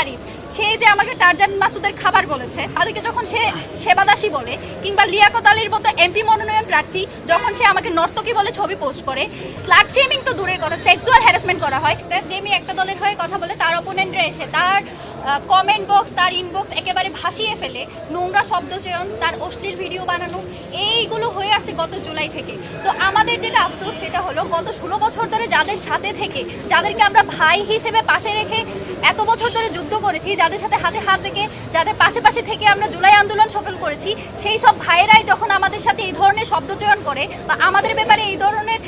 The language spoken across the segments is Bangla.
আল সে যে আমাকে টার্জান মাসুদের খাবার বলেছে, তাদেরকে যখন সে সেবাদাসী বলে, কিংবা লিয়াকত আলীর মতো এমপি মনোনয়ন প্রার্থী যখন সে আমাকে নর্তকী বলে ছবি পোস্ট করে স্লাট শেমিং তো দূরের কথা সেক্সুয়াল হ্যারাসমেন্ট করা হয় মেয়ে একটা দলের হয়ে কথা বলে তার অপোনেন্টরা এসে তার কমেন্ট বক্স তার ইনবক্স একেবারে ভাসিয়ে ফেলে, নোংরা শব্দচয়ন তার অশ্লীল ভিডিও বানানো, এইগুলো হয়ে আসছে গত জুলাই থেকে। তো আমাদের যেটা আফসোস, সেটা হলো গত ষোলো বছর ধরে যাদের সাথে থেকে, যাদেরকে আমরা ভাই হিসেবে পাশে রেখে এত বছর ধরে যুদ্ধ করেছি, যাদের সাথে হাতে হাত থেকে যাদের পাশে পাশে থেকে আমরা জুলাই আন্দোলন সফল করেছি, সেই সব ভাইয়েরাই যখন আমাদের সাথে এই ধরনের শব্দচয়ন করে বা আমাদের ব্যাপারে এই ধরনের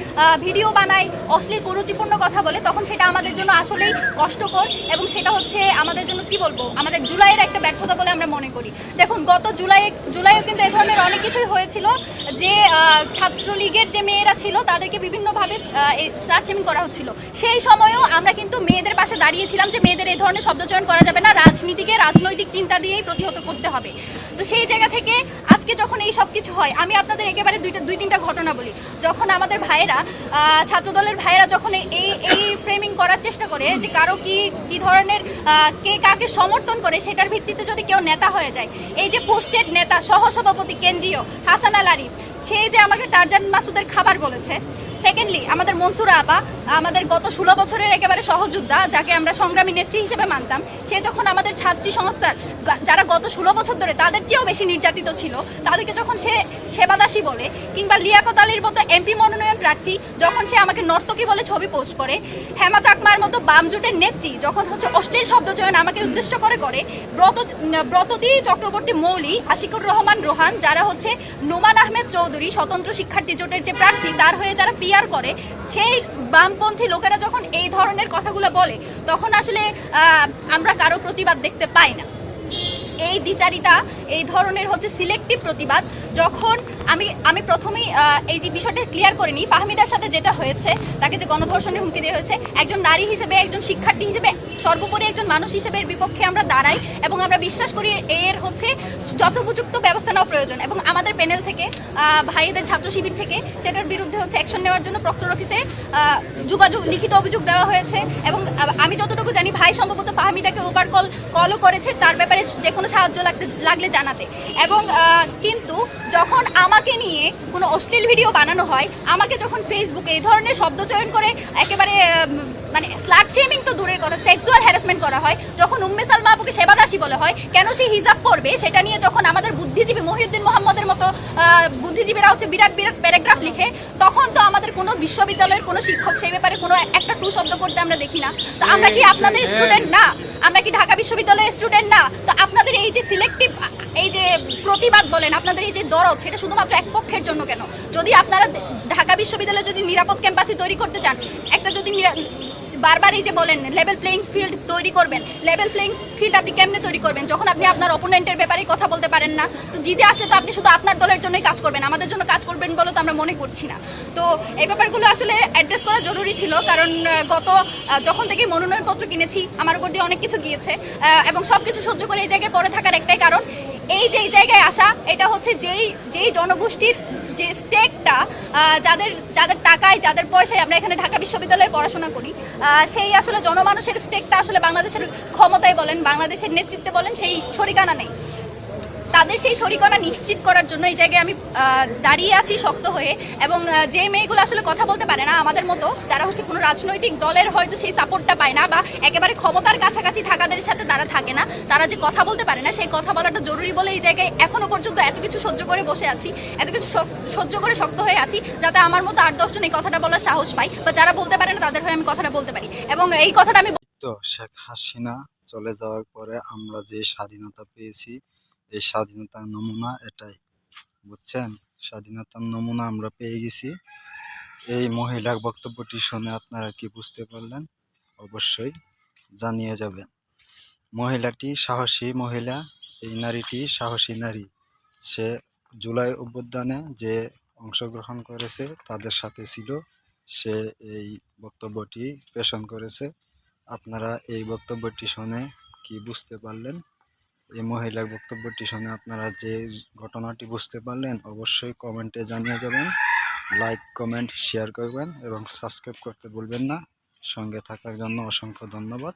ভিডিও বানায়, অশ্লীল কুরুচিপূর্ণ কথা বলে, তখন সেটা আমাদের জন্য আসলেই কষ্টকর এবং সেটা হচ্ছে আমাদের জন্য কি বলব, আমাদের জুলাইয়ের একটা ব্যর্থতা বলে আমরা মনে করি। দেখুন, গত জুলাই, জুলাইও কিন্তু এ ধরনের অনেক কিছুই হয়েছিল যে ছাত্রলীগের যে মেয়েরা ছিল, তাদেরকে বিভিন্নভাবে সার্চেমিং করা হচ্ছিল। সেই সময়েও আমরা কিন্তু মেয়েদের পাশে দাঁড়িয়েছিলাম যে, মেয়েদের এই ধরনের শব্দচয়ন করা যাবে না। রাজনীতিকে রাজনৈতিক চিন্তা দিয়েই প্রতিহত করতে হবে। তো সেই জায়গা থেকে আজকে যখন এই সব কিছু হয়, আমি আপনাদের একেবারে দুইটা, দুই তিনটা ঘটনা বলি। যখন আমাদের ভাইয়েরা ছাত্রদলের ভাইয়েরা যখন এই এই ফ্রেমিং করার চেষ্টা করে যে কারও কি কি ধরনের কে কাকে সমর্থন করে, সেটার ভিত্তিতে যদি কেউ নেতা হয়ে যায়, এই যে পোস্টেড নেতা, সহসভাপতি কেন্দ্রীয় হাসান আল আরিফ, সে যে আমাকে টার্জান মাসুদের খাবার বলেছে সেকেন্ডলি আমাদের মনসুরা আপা আমাদের গত ষোলো বছরের একেবারে সহযোদ্ধা, যাকে আমরা সংগ্রামী নেত্রী হিসেবে মানতাম, সে যখন আমাদের ছাত্রী সংস্থার, যারা গত ষোলো বছর ধরে তাদের চেয়েও বেশি নির্যাতিত ছিল, তাদেরকে যখন সে সেবাদাসী বলে, কিংবা লিয়াকত আলীর মতো এমপি মনোনয়ন প্রার্থী, যখন সে আমাকে নর্তকী বলে ছবি পোস্ট করে, হেমা চাকমার মতো বাম জোটের নেত্রী, যখন হচ্ছে অশ্লীল শব্দচয়ন আমাকে উদ্দেশ্য করে করে, ব্রত, ব্রততী চক্রবর্তী মৌলি, আশিকুর রহমান রোহান, যারা হচ্ছে নোমান আহমেদ চৌধুরী, স্বতন্ত্র শিক্ষার্থী জোটের যে প্রার্থী, তার হয়ে যারা পিআর করে, সেই বামপন্থী লোকেরা যখন এই ধরনের কথাগুলো বলে, তখন আসলে আমরা কারও প্রতিবাদ দেখতে পাই না। এই দ্বিচারিতা, এই ধরনের হচ্ছে সিলেক্টিভ প্রতিবাদ। যখন আমি আমি প্রথমেই এই যে বিষয়টা ক্লিয়ার করে নিই ফাহমিদার সাথে যেটা হয়েছে, তাকে যে গণধর্ষণের হুমকি দেওয়া হয়েছে, একজন নারী হিসেবে, একজন শিক্ষার্থী হিসেবে, সর্বোপরি একজন মানুষ হিসেবে বিপক্ষে আমরা দাঁড়াই এবং আমরা বিশ্বাস করি এর হচ্ছে যথোপযুক্ত ব্যবস্থা নেওয়া প্রয়োজন এবং আমাদের প্যানেল থেকে ভাইদের ছাত্র শিবির থেকে সেটার বিরুদ্ধে হচ্ছে অ্যাকশন নেওয়ার জন্য প্রক্টর অফিসে যোগাযোগ, লিখিত অভিযোগ দেওয়া হয়েছে এবং আমি যতটুকু জানি, ভাই সম্ভবত ফাহমিদাকে ওভার কল কলও করেছে। তার ব্যাপারে যে কোনো সাহায্য লাগতে লাগলে জানাতে। এবং কিন্তু যখন আমাকে নিয়ে কোনো অশ্লীল ভিডিও বানানো হয়, আমাকে যখন ফেসবুকে এই ধরনের শব্দচয়ন করে একেবারে মানে স্লাট শেমিং তো দূরের কথা সেক্সুয়াল হ্যারাসমেন্ট করা হয়, যখন উম্মে সালমা সেবাদাসী বলে হয়, কেন সে হিজাব করবে সেটা নিয়ে যখন আমাদের বুদ্ধিজীবী মহিউদ্দিন মোহাম্মদের মতো বুদ্ধিজীবীরা হচ্ছে বিরাট বিরাট প্যারাগ্রাফ লিখে বিশ্ববিদ্যালয়ের কোনো শিক্ষক সেই ব্যাপারে কোনো একটা টু শব্দ করতে আমরা দেখি না। তো আমরা কি আপনাদের স্টুডেন্ট না? আমরা কি ঢাকা বিশ্ববিদ্যালয়ের স্টুডেন্ট না? তো আপনাদের এই যে সিলেক্টিভ এই যে প্রতিবাদ বলেন আপনাদের এই যে দরদ সেটা শুধুমাত্র এক পক্ষের জন্য কেন? যদি আপনারা ঢাকা বিশ্ববিদ্যালয়ে যদি নিরাপদ ক্যাম্পাসে তৈরি করতে চান একটা যদি বারবার এই যে বলেন লেভেল প্লেইং ফিল্ড তৈরি করবেন লেভেল প্লেইং ফিল্ড আপনি কেমনে তৈরি করবেন? যখন আপনি আপনার অপোনেন্টের বলতে পারেন না। তো জিতে আসলে তো আপনি শুধু আপনার দলের জন্যই কাজ করবেন, আমাদের জন্য কাজ করবেন বলে তো আমরা মনে করছি না। তো এই ব্যাপারগুলো আসলে অ্যাড্রেস করা জরুরি ছিল, কারণ গত যখন থেকে মনোনয়নপত্র কিনেছি, আমার উপর দিয়ে অনেক কিছু গিয়েছে এবং সব কিছু সহ্য করে এই জায়গায় পড়ে থাকার একটাই কারণ, এই যে এই জায়গায় আসা, এটা হচ্ছে যেই যেই জনগোষ্ঠীর যে স্টেকটা যাদের যাদের টাকায়, যাদের পয়সায় আমরা এখানে ঢাকা বিশ্ববিদ্যালয়ে পড়াশোনা করি সেই আসলে জনমানুষের স্টেকটা আসলে বাংলাদেশের ক্ষমতায় বলেন, বাংলাদেশের নেতৃত্বে বলেন, সেই শরিকানা নেই। তাদের সেই শরিকনা নিশ্চিত করার জন্য এই জায়গায় আমি দাঁড়িয়ে আছি শক্ত হয়ে। এবং যে মেয়েগুলো আসলে কথা বলতে পারে না আমাদের মতো, যারা হচ্ছে কোনো রাজনৈতিক দলের হয়তো সেই সাপোর্টটা পায় না বা একেবারে ক্ষমতার কাছাকাছি থাকাদের সাথে তারা থাকে না, তারা যে কথা বলতে পারে না, সেই কথা বলাটা জরুরি বলে এই জায়গায় এখনও পর্যন্ত এত কিছু সহ্য করে বসে আছি, এত কিছু সহ্য করে শক্ত হয়ে আছি, যাতে আমার মতো আট দশজন এই কথাটা বলার সাহস পাই বা যারা বলতে পারে না তাদের হয়ে আমি কথাটা বলতে পারি। এবং এই কথাটা আমি তো শেখ হাসিনা চলে যাওয়ার পরে আমরা যে স্বাধীনতা পেয়েছি এই স্বাধীনতার নমুনা এটাই, বুঝছেন? স্বাধীনতার নমুনা আমরা পেয়ে গেছি। এই মহিলার বক্তব্যটি শুনে আপনারা কি বুঝতে পারলেন? অবশ্যই জানিয়ে যাবেন। মহিলাটি সাহসী মহিলা, এই নারীটি সাহসী নারী। সে জুলাই অভ্যুত্থানে যে অংশগ্রহণ করেছে, তাদের সাথে ছিল। সে এই বক্তব্যটি পেশন করেছে। আপনারা এই বক্তব্যটি শুনে কি বুঝতে পারলেন? এই মহিলার বক্তব্যটি শুনে আপনারা যে ঘটনাটি বুঝতে পারলেন, অবশ্যই কমেন্টে জানিয়ে যাবেন। লাইক, কমেন্ট, শেয়ার করবেন এবং সাবস্ক্রাইব করতে ভুলবেন না। সঙ্গে থাকার জন্য অসংখ্য ধন্যবাদ।